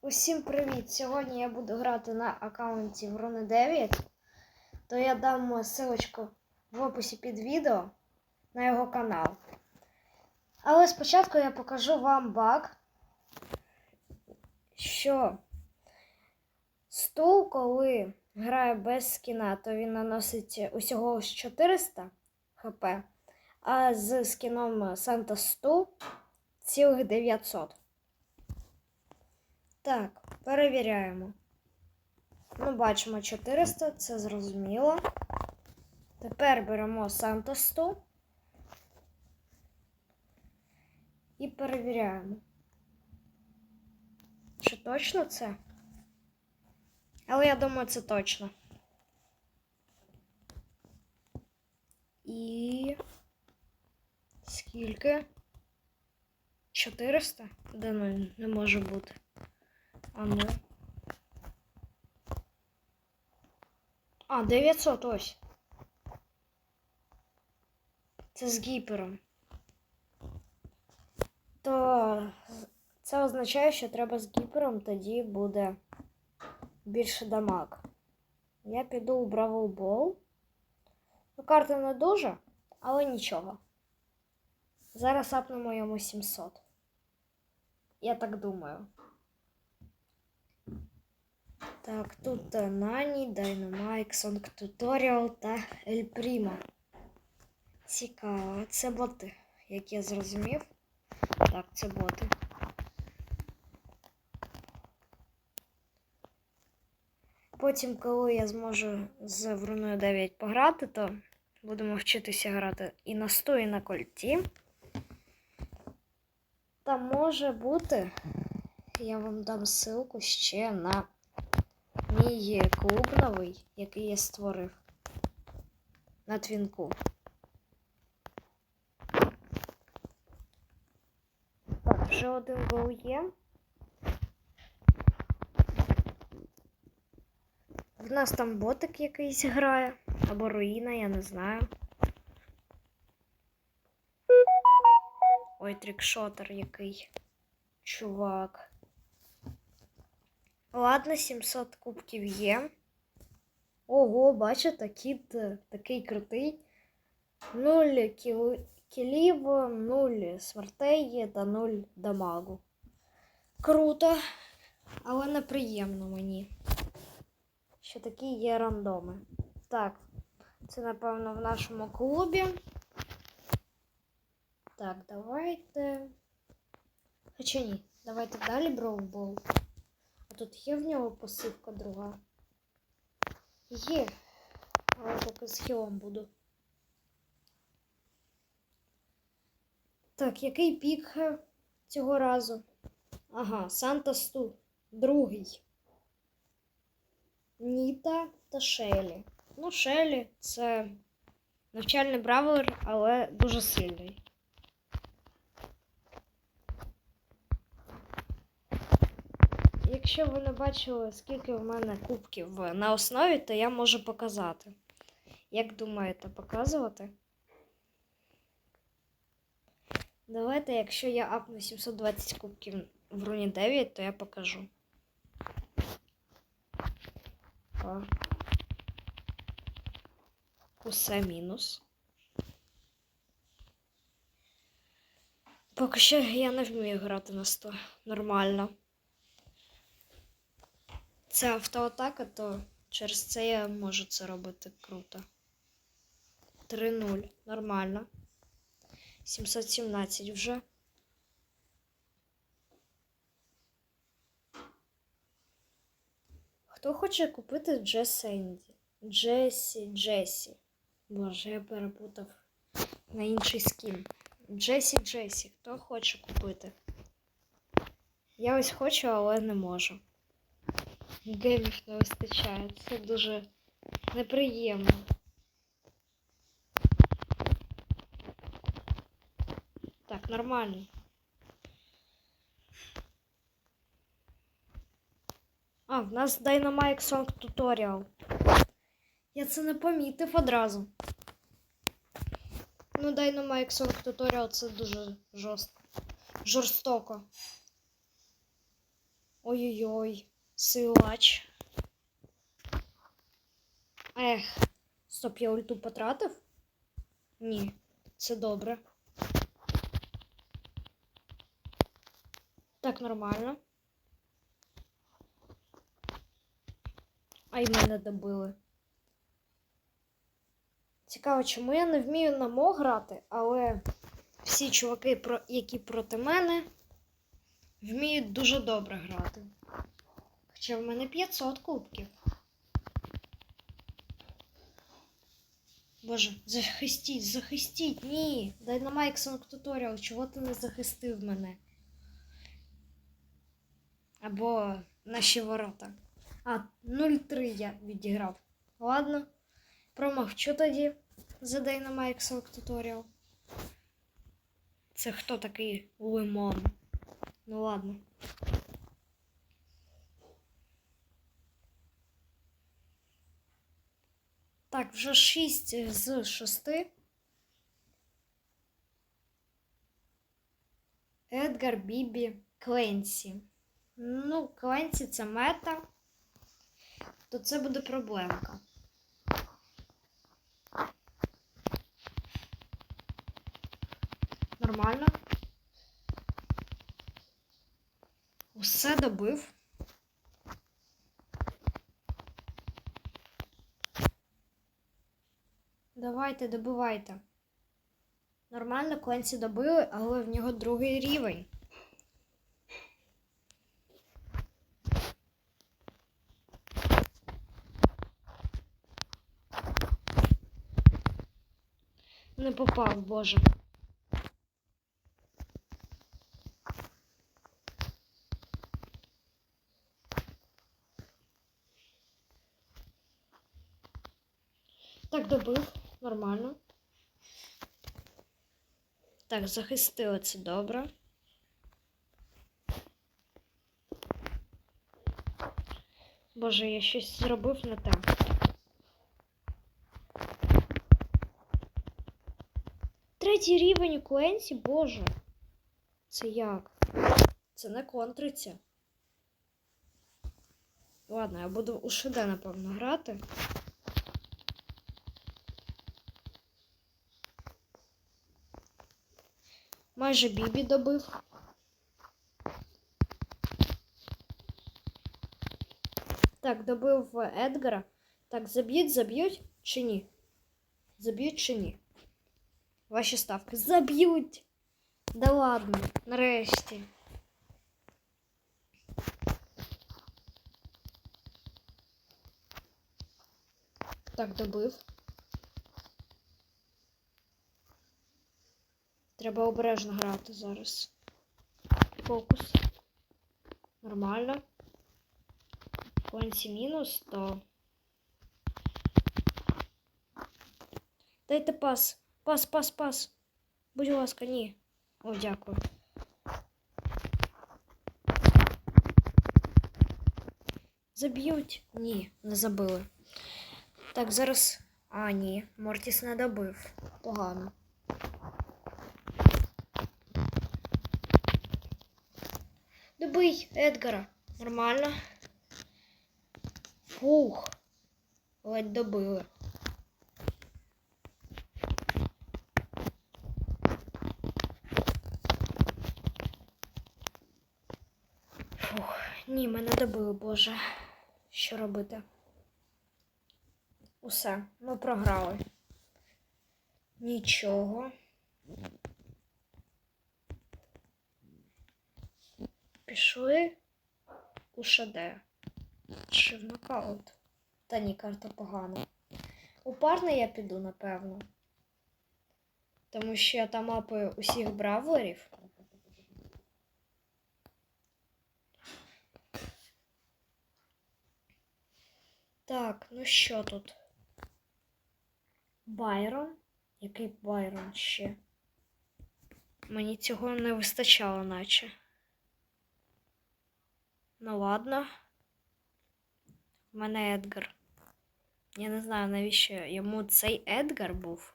Усім привіт! Сьогодні я буду грати на аккаунті Врони 9. То я дам ссылочку в описі під відео на його канал. Але спочатку я покажу вам баг, що стул, коли грає без скіна, то він наносить усього 400 хп, а з скіном Санта Стул цілих 900. Так, перевіряємо. Ну, бачимо 400, це зрозуміло. Тепер беремо Сантосту і перевіряємо. Чи точно це? Але я думаю, це точно. І скільки? 400? Де ну, не може бути. А ну. А, 900 ось. Це з гіпером. То це означає, що треба з гіпером, тоді буде більше дамаг. Я піду у Бравл Бол. Ну, карта не дуже, але нічого. Зараз апнемо йому 700. Я так думаю. Так, тут е, Нані, Dynamite, Song Tutorial та El Primo. Цікаво, це боти, як я зрозумів. Так, це боти. Потім, коли я зможу з Вруною 9 пограти, то будемо вчитися грати і на 100, і на кольті. Та може бути, я вам дам ссылку ще на мій клуб новий, який я створив на твінку. Так, вже один гол є. В нас там ботик якийсь грає, або руїна, я не знаю. Ой, трікшотер який. Чувак. Ладно, 700 кубків є. Ого, бачите, кіт е, такий крутий. 0 кіл... кілів, 0 смертей та 0 дамагу. Круто, але неприємно мені. Що такі є рандоми. Так, це, напевно, в нашому клубі. Так, давайте. Хоча ні, давайте далі броубол. Тут є в нього посивка друга? Є. Але поки з хілом буду. Так, який пік цього разу? Ага, Санта Сту. Другий. Ніта та Шелі. Ну, Шелі це навчальний бравлер, але дуже сильний. Якщо ви не бачили, скільки в мене кубків на основі, то я можу показати. Як думаєте, показувати? Давайте, якщо я апну 720 кубків в руні 9, то я покажу. Усе мінус. Поки що я не вмію грати на 100 нормально. Це автоатака, то через це я можу це робити круто. 3-0. Нормально. 717 вже. Хто хоче купити Джесенді? Джесі, Джесі. Боже, я перепутав на інший скін. Джесі Джесі. Хто хоче купити? Я ось хочу, але не можу. Гемів не вистачає. Це дуже неприємно. Так, нормально. А, в нас Dynamite Song Tutorial. Я це не помітив одразу. Ну, Dynamite Song Tutorial це дуже жорстко. Жорстоко. Ой-ой-ой, силач. Ех, стоп, я ульту потратив? Ні, це добре. Так, нормально. А й мене добили. Цікаво, чому я не вмію на мо грати, але всі чуваки, які проти мене, вміють дуже добре грати. Хоча в мене 500 кубків. Боже, захистіть, захистіть, ні. Dynamite Song Tutorial, чого ти не захистив мене? Або наші ворота. А, 0-3 я відіграв. Ладно. Промовчу тоді за Dynamite Song Tutorial. Це хто такий лимон? Ну ладно. Так, вже 6 з 6. Едгар, Бібі, Кленсі. Ну, Кленсі це мета, то це буде проблемка. Нормально. Усе добив. Давайте, добивайте. Нормально, Кленсі добили, але в нього другий рівень. Не попав, боже. Так, добив. Нормально. Так, захистили це добре. Боже, я щось зробив не те. Третій рівень у Куенсі, боже. Це як? Це не контриться. Ладно, я буду у ШД, напевно, грати. Майже Бібі добив. Так, добив Едгара. Так, заб'ють, заб'ють чи ні? Заб'ють чи ні? Ваші ставки. Заб'ють! Да ладно, нарешті. Так, добив. Треба обережно грати зараз. Фокус. Нормально. Конці мінус, то. Дайте пас. Пас, пас, пас. Будь ласка, ні. О, дякую. Заб'ють? Ні, не забили. Так, зараз. А, ні, Мортіс не добив. Погано. Добий Едгара. Нормально. Фух. Ледь добили. Фух. Ні, мене добили, Боже. Що робити? Усе, ми програли. Нічого. Пішли у ШД. Чи в нокаут? Та ні, карта погана. У парний я піду, напевно. Тому що я там мапаю усіх бравлерів. Так, ну що тут? Байрон? Який Байрон ще? Мені цього не вистачало, наче. Ну ладно. У мене Едгар. Я не знаю, навіщо йому цей Едгар був.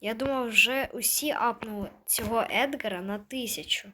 Я думав, вже усі апнули цього Едгара на тисячу.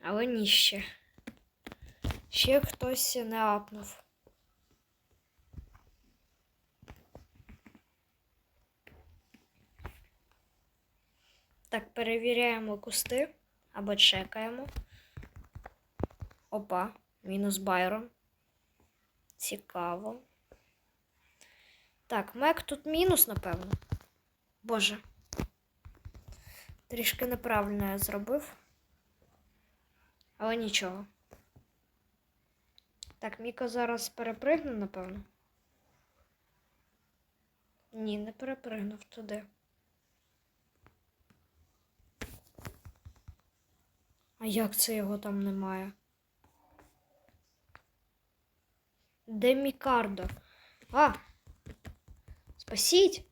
Але ні ще. Ще хтось не апнув. Так, перевіряємо кусти або чекаємо. Опа, мінус Байрон. Цікаво. Так, Мек тут мінус, напевно. Боже. Трішки неправильно я зробив. Але нічого. Так, Міко зараз перепригне, напевно. Ні, не перепригнув туди. А як це його там немає? Де Мікардо? А! Спасіть!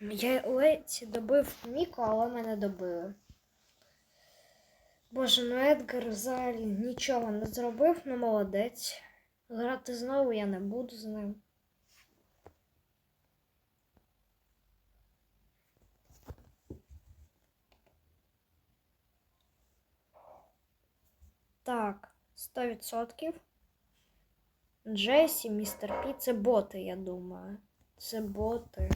Я ледь добив Міко, але мене добили. Боже, ну Едгар взагалі нічого не зробив, ну молодець. Грати знову я не буду з ним. Так, 100%. Джесі, містер Пі, це боти, я думаю. Це боти.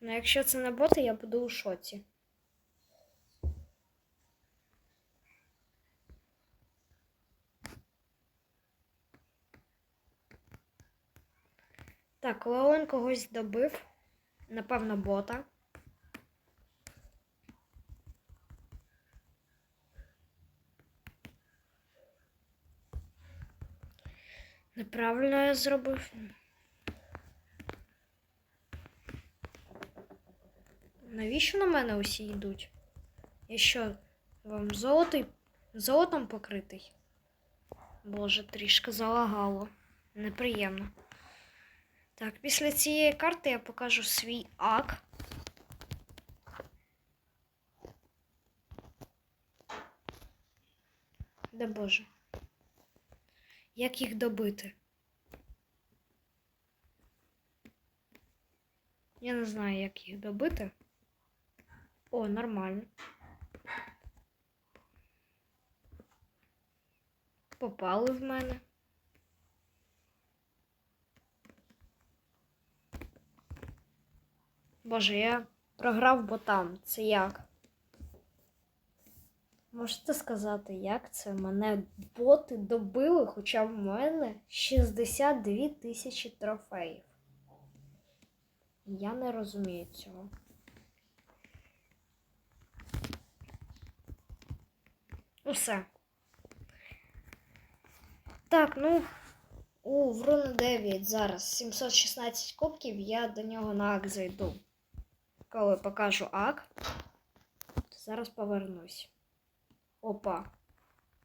Ну, якщо це не боти, я буду у шоці. Так, Леон когось добив. Напевно, бота. Неправильно я зробив. Навіщо на мене усі йдуть? Я що, вам золотий, золотом покритий? Боже, трішки залагало. Неприємно. Так, після цієї карти я покажу свій ак. Де Боже? Як їх добити? Я не знаю, як їх добити. О, нормально. Попали в мене. Боже, я програв ботам. Це як? Можете сказати, як це мене боти добили, хоча в мене 62 тисячі трофеїв. Я не розумію цього. Усе. Так, ну, у Вруна 9 зараз 716 кубків, я до нього на ак зайду. Коли покажу ак, то зараз повернусь. Опа.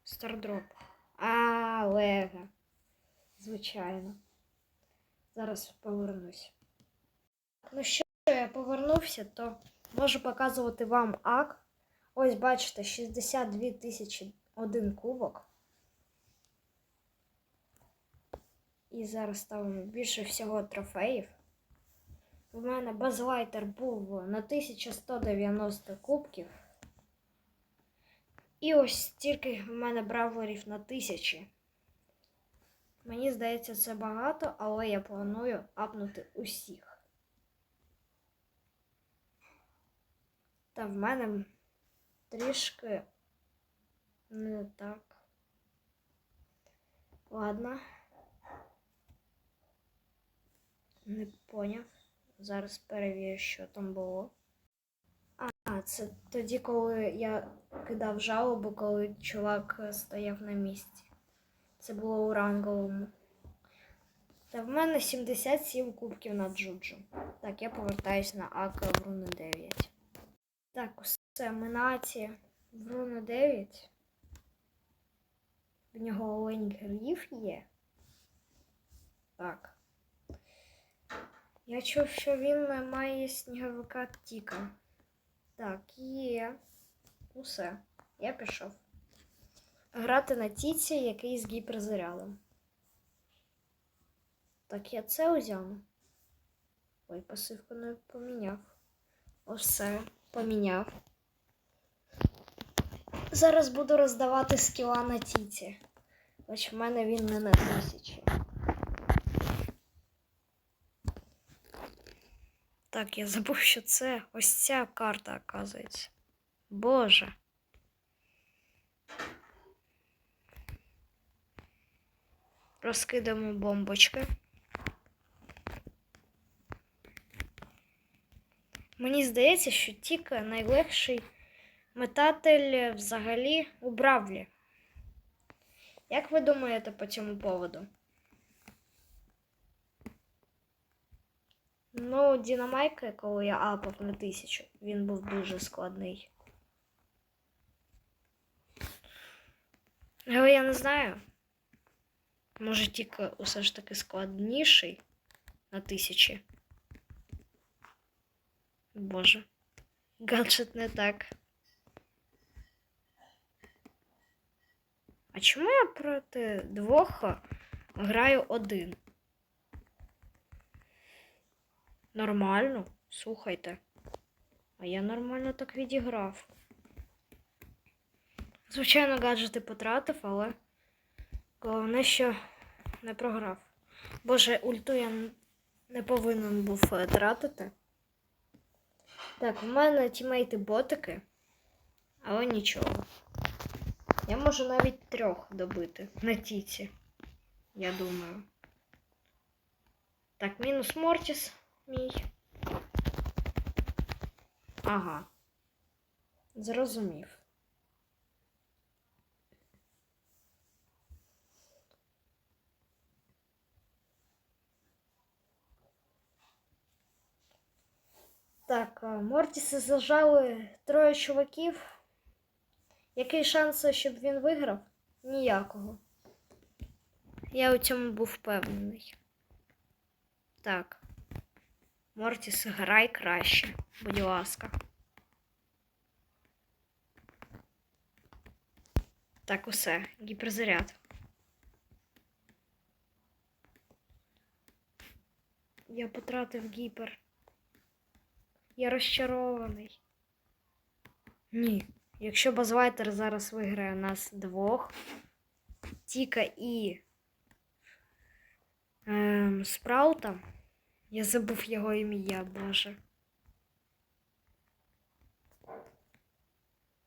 Стардроп. А, Лего. Звичайно. Зараз повернусь. Ну що, я повернувся, то можу показувати вам ак. Ось бачите, 62 тисячі один кубок. І зараз ставимо більше всього трофеїв. У мене базлайтер був на 1190 кубків. І ось стільки в мене бравлерів на тисячі. Мені здається, це багато, але я планую апнути усіх. Та в мене трішки не так. Ладно. Не поняв. Зараз перевірю, що там було. А, це тоді, коли я кидав жалобу, коли чувак е, стояв на місці. Це було у ранговому. Та в мене 77 кубків на Джуджу. Так, я повертаюсь на АК в руну 9. Так, усе, минаті в руну 9. В нього олень гриф є. Так. Я чув, що він має сніговика Тіка. Так, є. Усе. Я пішов. Грати на тіці, який з гіперзарядом. Так, я це узяв. Ой, пасивку не поміняв. Все, поміняв. Зараз буду роздавати скіла на тіті. Хоч в мене він не на тисячі. Так, я забув, що це ось ця карта, оказується. Боже. Розкидаємо бомбочки. Мені здається, що Тіка найлегший метатель взагалі у Бравлі. Як ви думаєте по цьому поводу? Ну, Дінамайка, коли я апав на тисячу, він був дуже складний. Але я не знаю. Може, тільки усе ж таки складніший на тисячі. Боже. Гаджет не так. А чому я проти двох граю один? Нормально, слухайте. А я нормально так відіграв. Звичайно, гаджети потратив, але головне, що не програв. Боже, ульту я не повинен був е, тратити. Так, в мене тімейти ботики, але нічого. Я можу навіть трьох добити на тіці, я думаю. Так, мінус Мортіс мій. Ага. Зрозумів. Так, а, Мортіси зажали троє чуваків. Який шанс, щоб він виграв? Ніякого. Я у цьому був впевнений. Так. Мортіс, грай краще, будь ласка. Так, усе, гіперзаряд. Я потратив гіпер. Я розчарований. Ні. Якщо Базвайтер зараз виграє нас двох, Тіка і ем, Спраута. Я забув його ім'я, боже.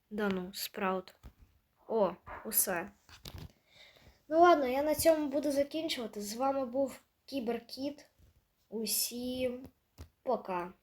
Да ну, Спраут. О, усе. Ну ладно, я на цьому буду закінчувати. З вами був Кіберкіт. Усім пока.